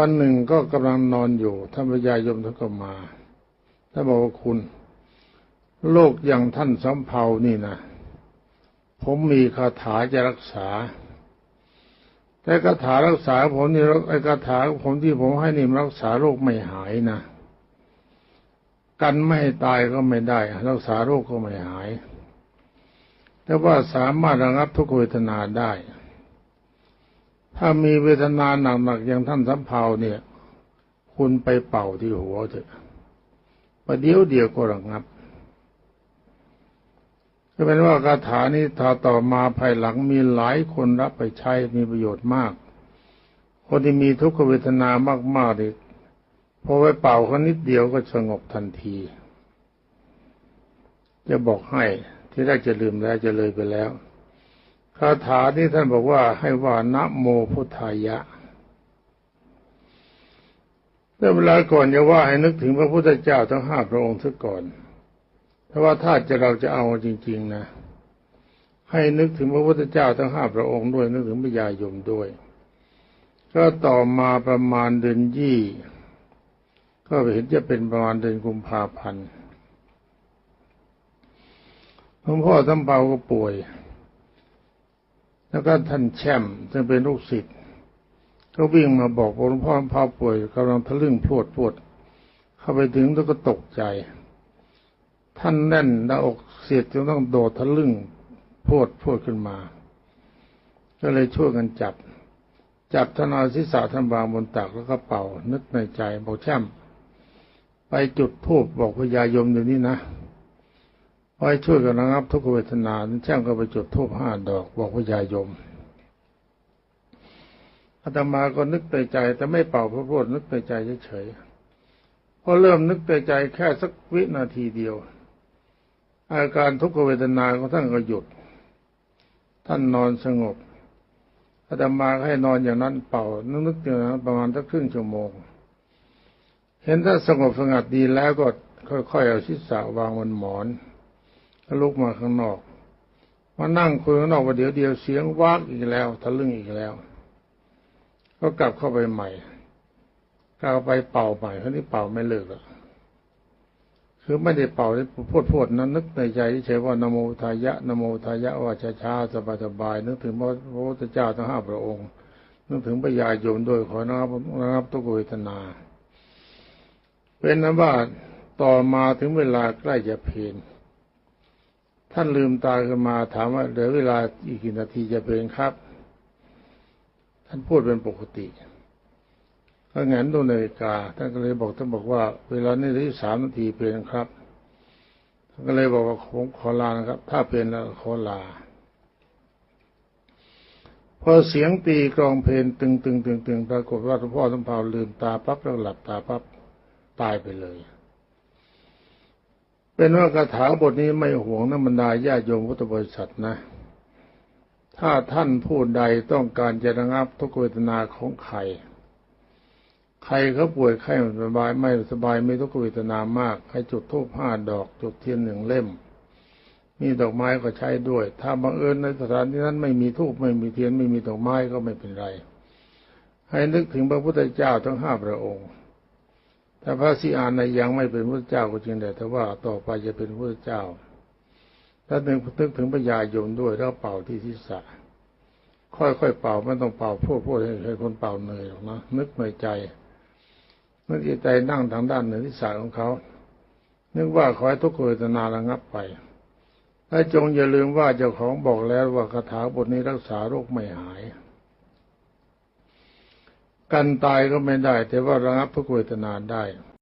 วันหนึ่งก็กำลังนอนอยู่ท่านพญายมท่านก็มาท่านบอกว่าคุณโรคอย่างท่านสำเภานี่นะผมมีคาถาจะรักษา แต่คาถารักษาผมนี่ไอ้คาถาของผมที่ผมให้นี่รักษาโรคไม่หายนะกันไม่ให้ตายก็ไม่ได้ รักษาโรคก็ไม่หาย แต่ว่าสามารถระงับทุกขเวทนาได้ ถ้ามีเวทนาหนักๆอย่างท่านสำเภาเนี่ย คุณไปเป่าที่หัวเถอะประเดี๋ยวเดียวก็ระงับก็เป็นว่าคาถานี้ถ้าต่อมาภายหลังมีหลายคนรับไปใช้มีประโยชน์มาก คนที่มีทุกขเวทนามากๆเลยพอไปเป่าเขานิดเดียวก็สงบทันที จะบอกให้ที่แรกจะลืมแล้วจะเลยไปแล้ว คาถาที่ท่านบอกว่าให้ว่านะโมพุทธายะแต่เวลาก่อนจะว่าให้นึกถึงพระพุทธเจ้าทั้งห้าพระองค์ซะก่อน เพราะว่าถ้าจะเราจะเอาจริง ๆ นะ ให้นึกถึงพระพุทธเจ้าทั้งห้าพระองค์ด้วย นึกถึงพระยายมด้วย ก็ต่อมาประมาณเดือนยี่ ก็เห็นจะเป็นประมาณเดือนกุมภาพันธ์หลวงพ่อทำเปาก็ป่วย แล้วก็ท่านแช่มซึ่งเป็นลูกศิษย์ก็วิ่งมาบอกหลวงพ่อทำเปาป่วยกำลังทะลึ่งพรวดพรวดเข้าไปถึงแล้วก็ตกใจ ท่านแน่นหน้าอกเสียดจนต้องโดดทะลึ่งพรวดพรวดขึ้นมา ก็เลยช่วยกันจับ จับท่านเอาศีรษะท่านวางบนตักแล้วก็เป่านึกในใจบอกแช่มไปจุดธูปบอกพญายมเดี๋ยวนี้นะ ไว้ช่วยกันระงับทุกขเวทนาแช่มก็ไปจุดธูปห้าดอก บอกพญายมอาตมาก็นึกในใจ แต่ไม่เป่าพระพุทธนึกในใจเฉยๆพอเริ่มนึกในใจแค่สักวินาทีเดียว อาการทุกขเวทนาของท่านก็หยุด ท่านนอนสงบอาตมาให้นอนอย่างนั้นเป่านึกๆอย่างนั้นประมาณสักครึ่งชั่วโมง เห็นถ้านสงบสงัดดีแล้วก็ค่อยๆเอาศีรษะวางบนหมอน ก็ลุกมาข้างนอกมานั่งคุยข้างนอกว่าเดี๋ยวเดียวเสียงวากอีกแล้วทะลึ่งอีกแล้ว ก็กลับเข้าไปใหม่กลับไปเป่าใหม่คราวนี้เป่าไม่เลิกแล้วคือไม่ได้เป่าพูดพูดนั้นนึกในใจเฉยว่านโมทายะนโมทายะว่าช้าๆสบายๆนึกถึงพระพุทธเจ้าทั้งห้าพระองค์ นึกถึงพระยาโยมโดยขอนะครับนะครับทุกเวทนา เป็นนั้นว่าต่อมาถึงเวลาใกล้จะเพลน ท่านลืมตาขึ้นมาถามว่าเหลือเวลาอีกกี่นาทีจะเพลนครับ ท่านพูดเป็นปกติก็งั้นดูนาฬิกา ท่านก็เลยบอกท่านบอกว่า เวลานี้เหลือสามนาทีเพลนครับท่านก็เลยบอกว่าผมขอลานะครับ ถ้าเพลนแล้วขอลา พอเสียงตีกลองเพลงตึงตึงตึงตึงปรากฏว่าหลวงพ่อสมภารลืมตาปั๊บแล้วหลับตาปั๊บตายไปเลย เป็นว่าคาถาบทนี้ไม่ห่วงนะบรรดาญาโยมพุทธบริษัทนะ ถ้าท่านผู้ใดต้องการจะระงับทุกเวทนาของใคร ใครเขาป่วยไข้ไม่สบายไม่สบายไม่ทุกเวทนามาก ให้จุดธูปห้าดอก จุดเทียนหนึ่งเล่ม มีดอกไม้ก็ใช้ด้วย ถ้าบังเอิญในสถานที่นั้นไม่มีธูปไม่มีเทียนไม่มีดอกไม้ก็ไม่เป็นไร ให้นึกถึงพระพุทธเจ้าทั้งห้าพระองค์ แต่พระสิอานในยังไม่เป็นพระเจ้าก็จริงแต่ว่าต่อไปจะเป็นพระเจ้าถ้านึกนึกถึงพระยายมด้วยแล้วเป่าที่ศีรษะค่อยๆเป่าไม่ต้องเป่าพูดพูดให้คนเป่าเหนื่อยหรอกนะนึกในใจนึกใจนั่งทางด้านเหนือศีรษะของเขานึกว่าขอให้ทุกขเวทนาระงับไปและจงอย่าลืมว่าเจ้าของบอกแล้วว่าคาถาบทนี้รักษาโรคไม่หาย กันตายก็ไม่ได้ แต่ว่าระงับทุกเวทนาได้